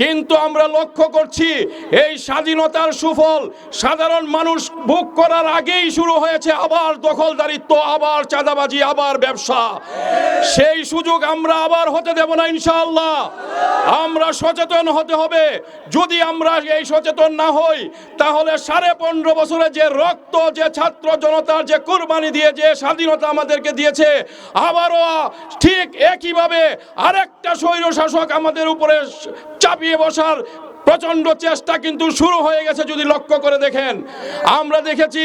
কিন্তু আমরা লক্ষ্য করছি এই স্বাধীনতার সুফল সাধারণ মানুষ ভোগ করার আগেই শুরু হয়েছে আবার দখলদারিত্ব, আবার চাঁদাবাজি, আবার ব্যবসা। সেই সুযোগ আমরা আবার হতে দেব না ইনশাআল্লাহ। আমরা সচেতন হতে হবে। যদি আমরা এই সচেতন না হই, তাহলে সাড়ে পনেরো বছরে যে রক্ত, যে ছাত্র জনতার যে কোরবানি দিয়ে যে স্বাধীনতা আমাদেরকে দিয়েছে, আবারও ঠিক একইভাবে আরেকটা স্বৈর শাসক আমাদের উপরে চাপিয়ে বসার প্রচণ্ড চেষ্টা কিন্তু শুরু হয়ে গেছে যদি লক্ষ্য করে দেখেন। আমরা দেখেছি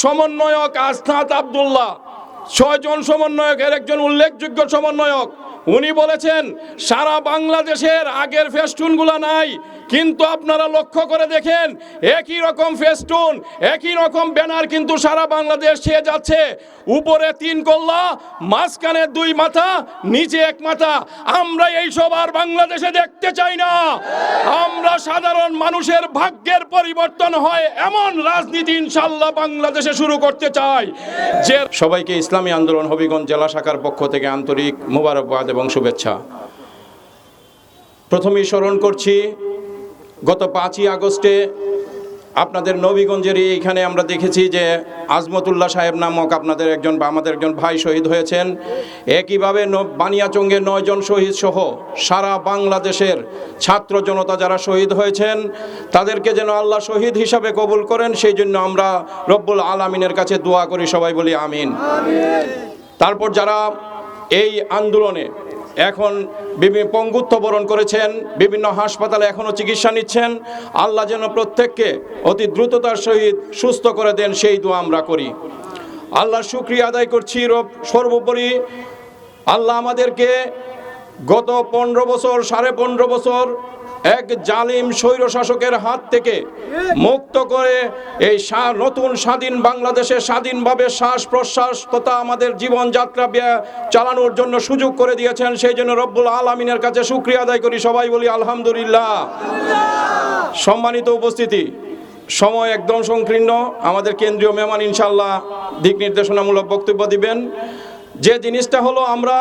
সমন্বয়ক আস্থাত আবদুল্লাহ, ছয়জন সমন্বয়কের একজন উল্লেখযোগ্য সমন্বয়ক। উনি বলেছেন, সারা বাংলাদেশের আগের ফেস্টুনগুলো নাই, কিন্তু আপনারা লক্ষ্য করে দেখেন, একই রকম ফেস্টুন, একই রকম ব্যানার কিন্তু সারা বাংলাদেশ ছেয়ে যাচ্ছে। উপরে তিন কল্লা, মাঝখানে দুই মাথা, নিচে এক মাথা। আমরা এই সব আর বাংলাদেশে দেখতে চাই না। আমরা সাধারণ মানুষের ভাগ্যের পরিবর্তন হয় এমন রাজনীতি ইনশাল্লাহ বাংলাদেশে শুরু করতে চাই। যে সবাইকে ইসলামী আন্দোলন হবিগঞ্জ জেলা শাখার পক্ষ থেকে আন্তরিক মোবারকবাদ এবং শুভেচ্ছা। প্রথমেই স্মরণ করছি গত পাঁচই আগস্টে আপনাদের নবীগঞ্জেরই এইখানে আমরা দেখেছি যে আজমতুল্লাহ সাহেব নামক আপনাদের একজন বা আমাদের একজন ভাই শহীদ হয়েছেন। একইভাবে ন- বানিয়াচঙ্গে নয়জন শহীদ সহ সারা বাংলাদেশের ছাত্র জনতা যারা শহীদ হয়েছেন তাদেরকে যেন আল্লাহ শহীদ হিসাবে কবুল করেন সেই জন্য আমরা রব্বুল আলামিনের কাছে দোয়া করি সবাই বলি আমিন। তারপর যারা এই আন্দোলনে এখন বিভিন্ন পঙ্গুত্ব বরণ করেছেন, বিভিন্ন হাসপাতালে এখনও চিকিৎসা নিচ্ছেন। আল্লাহ যেন প্রত্যেককে অতি দ্রুততার সহিত সুস্থ করে দেন, সেই দোয়া আমরা করি। আল্লাহ শুক্রিয়া আদায় করছি রব- সর্বোপরি আল্লাহ আমাদেরকে গত পনেরো বছর, সাড়ে পনেরো বছর এক জালিম স্বৈর শাসকের হাত থেকে মুক্ত করে এই নতুন স্বাধীন বাংলাদেশে স্বাধীনভাবে শ্বাস প্রশ্বাস তথা আমাদের জীবনযাত্রা চালানোর জন্য সুযোগ করে দিয়েছেন। সেই জন্য রব্বুল আলমিনের কাছে শুক্রিয়া আদায় করি। সবাই বলি আলহামদুলিল্লাহ। সম্মানিত উপস্থিতি, সময় একদম সংকীর্ণ। আমাদের কেন্দ্রীয় মেহমান ইনশাল্লাহ দিক নির্দেশনামূলক বক্তব্য দিবেন। যে জিনিসটা হলো আমরা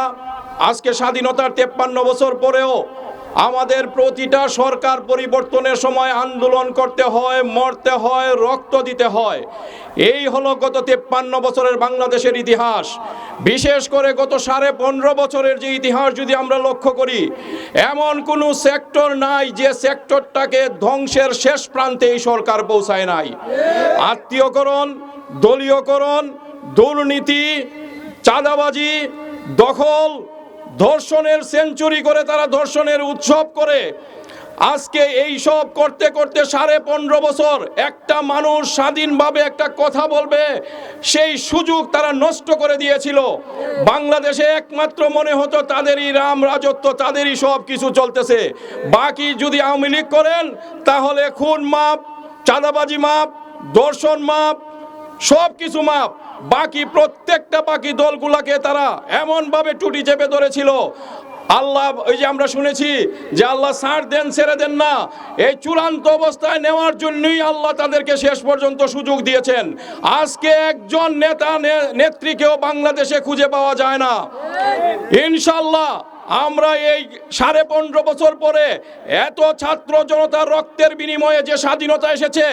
আজকে স্বাধীনতার তেপ্পান্ন বছর পরেও আমাদের প্রতিটা সরকার পরিবর্তনের সময় আন্দোলন করতে হয়, মরতে হয়, রক্ত দিতে হয়। এই হলো গত তেপ্পান্ন বছরের বাংলাদেশের ইতিহাস। বিশেষ করে গত সাড়ে পনেরো বছরের যে ইতিহাস যদি আমরা লক্ষ্য করি, এমন কোনো সেক্টর নাই যে সেক্টরটাকে ধ্বংসের শেষ প্রান্তে এই সরকার পৌঁছায় নাই। আত্মীয়করণ, দলীয়করণ, দুর্নীতি, চাঁদাবাজি, দখল ধর্ষণের সেঞ্চুরি করে তারা ধর্ষণের উৎসব করে। আজকে এই সব করতে করতে সাড়ে পনেরো বছর একটা মানুষ স্বাধীনভাবে একটা কথা বলবে, সেই সুযোগ তারা নষ্ট করে দিয়েছিল। বাংলাদেশে একমাত্র মনে হতো তাদেরই রাম রাজত্ব, তাদেরই সব কিছু চলতেছে। বাকি যদি আওয়ামী লীগ করেন, তাহলে খুন মাপ, চাঁদাবাজি মাপ দর্শন মাপ সব কিছু মাপ বাকি প্রত্যেকটা বাকি দলগুলাকে তারা এমনভাবে টুটি চেপে ধরেছিল। আল্লাহ ওই যে আমরা শুনেছি যে আল্লাহ সার দেন ছেড়ে দেন না। এই চূড়ান্ত অবস্থায় নেওয়ার জন্যই আল্লাহ তাদেরকে শেষ পর্যন্ত সুযোগ দিয়েছেন। আজকে একজন নেতা নেত্রীকেও বাংলাদেশে খুঁজে পাওয়া যায় না। ইনশাল্লাহ আমরা এই সাড়ে পনেরো বছর পরে এত ছাত্র জনতার রক্তের বিনিময়ে যে স্বাধীনতা এসেছে,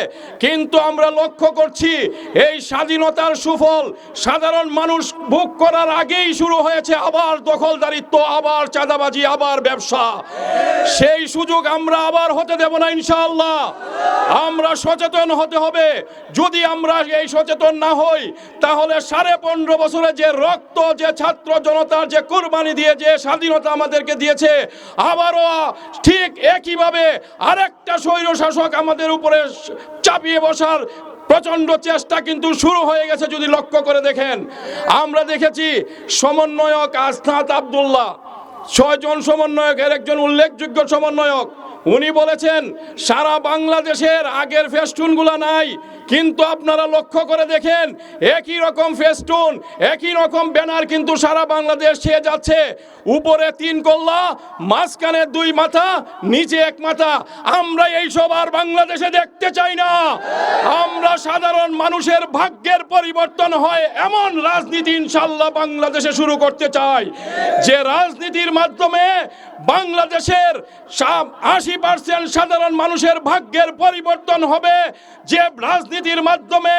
কিন্তু আমরা লক্ষ্য করছি এই স্বাধীনতার সুফল সাধারণ মানুষ ভোগ করার আগেই শুরু হয়েছে, আবার দখলদারিত্ব, আবার চাঁদাবাজি, আবার ব্যবসা। সেই সুযোগ আমরা আবার হতে দেব না, ইনশাআল্লাহ। আমরা সচেতন হতে হবে। যদি আমরা এই সচেতন না হই, তাহলে সাড়ে পনেরো বছরে যে রক্ত, যে ছাত্র জনতার যে কোরবানি দিয়ে, যে স্বাধীনতা আমাদেরকে দিয়েছে, আবারও ঠিক একইভাবে আরেকটা স্বৈর শাসক আমাদের উপরে চাপিয়ে বসার প্রচণ্ড চেষ্টা কিন্তু শুরু হয়ে গেছে যদি লক্ষ্য করে দেখেন। আমরা দেখেছি সমন্বয়ক আস্থাত আব্দুল্লাহ, ছয়জন সমন্বয়কের একজন উল্লেখযোগ্য সমন্বয়ক। উনি বলেছেন, সারা বাংলাদেশের আগের ফেস্টুনগুলো নাই, কিন্তু আপনারা লক্ষ্য করে দেখেন, একই রকম ফেস্টুন, একই রকম ব্যানার কিন্তু সারা বাংলাদেশ ছেয়ে যাচ্ছে। উপরে তিন কল্লা, মাঝখানে দুই মাথা, নিচে এক মাথা। আমরা এই সব আর বাংলাদেশে দেখতে চাই না। আমরা সাধারণ মানুষের ভাগ্যের পরিবর্তন হয় এমন রাজনীতি ইনশাল্লাহ বাংলাদেশে শুরু করতে চাই। যে রাজনীতির মাধ্যমে বাংলাদেশের আশি পার্সেন্ট সাধারণ মানুষের ভাগ্যের পরিবর্তন হবে। যে রাজনীতির মাধ্যমে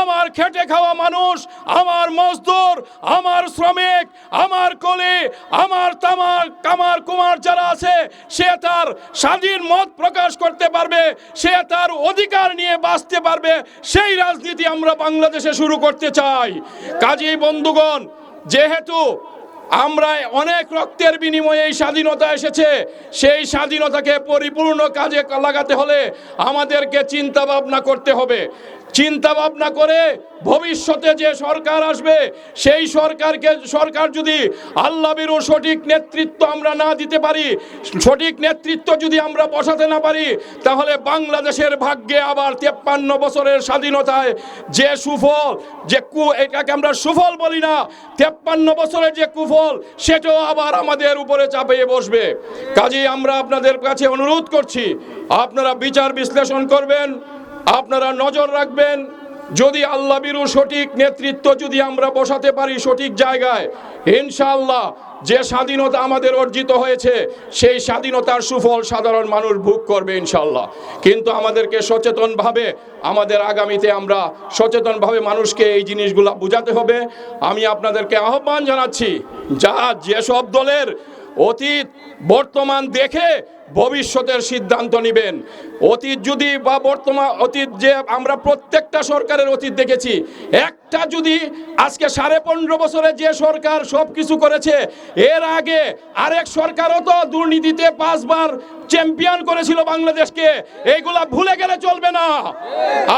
আমার খেটে খাওয়া মানুষ, আমার মজদুর, আমার শ্রমিক, আমার কলি, আমার তামার, কামার, কুমার যারা আছে, সে তার স্বাধীন মত প্রকাশ করতে পারবে, সে তার অধিকার নিয়ে বাঁচতে পারবে। সেই রাজনীতি আমরা বাংলাদেশে শুরু করতে চাই। কাজী বন্ধুগণ, যেহেতু আমরা অনেক রক্তের বিনিময়ে এই স্বাধীনতা এসেছে। সেই স্বাধীনতাকে পরিপূর্ণ কাজে লাগাতে হলে আমাদেরকে চিন্তা ভাবনা করতে হবে। চিন্তা ভাবনা করে ভবিষ্যতে যে সরকার আসবে, সেই সরকারকে, সরকার যদি আল্লাহ বিরু সঠিক নেতৃত্ব আমরা না দিতে পারি, সঠিক নেতৃত্ব যদি আমরা বসাতে না পারি, তাহলে বাংলাদেশের ভাগ্যে আবার তেপ্পান্ন বছরের স্বাধীনতায় যে সুফল, যে কু, এটাকে আমরা সুফল বলি না, তেপ্পান্ন বছরের যে কুফল, সেটাও আবার আমাদের উপরে চাপিয়ে বসবে। কাজেই আমরা আপনাদের কাছে অনুরোধ করছি, আপনারা বিচার বিশ্লেষণ করবেন আপনারা নজর রাখবেন, যদি আল্লাহ বিরু সঠিক নেতৃত্ব যদি আমরা বসাতে পারি সঠিক জায়গায়, ইনশাআল্লাহ যে স্বাধীনতা আমাদের অর্জিত হয়েছে, সেই স্বাধীনতার সুফল সাধারণ মানুষ ভোগ করবে ইনশাল্লাহ কিন্তু আমাদেরকে সচেতনভাবে, আমাদের আগামীতে আমরা সচেতনভাবে মানুষকে এই জিনিসগুলো বোঝাতে হবে। আমি আপনাদেরকে আহ্বান জানাচ্ছি যা যেসব দলের অতীত বর্তমান দেখে ভবিষ্যতের সিদ্ধান্ত নেবেন। অতীত যদি বা বর্তমান অতীত যে আমরা প্রত্যেকটা সরকারের অতীত দেখেছি, একটা যদি আজকে সাড়ে পনেরো বছরে যে সরকার সব কিছু করেছে, এর আগে আরেক সরকারও তো দুর্নীতিতে পাঁচবার চ্যাম্পিয়ন করেছিল বাংলাদেশকে এইগুলা ভুলে গেলে চলবে না।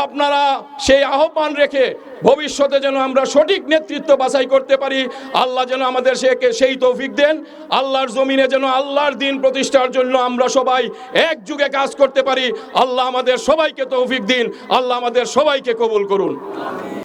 আপনারা সেই আহ্বান রেখে ভবিষ্যতে যেন আমরা সঠিক নেতৃত্ব বাছাই করতে পারি। আল্লাহ যেন আমাদের সেকে সেই তৌফিক দেন। আল্লাহর জমিনে যেন আল্লাহর দিন প্রতিষ্ঠার জন্য আমরা সবাই এক যুগে কাজ করতে পারি। আল্লাহ আমাদের সবাইকে তৌফিক দিন। আল্লাহ আমাদের সবাইকে কবুল করুন।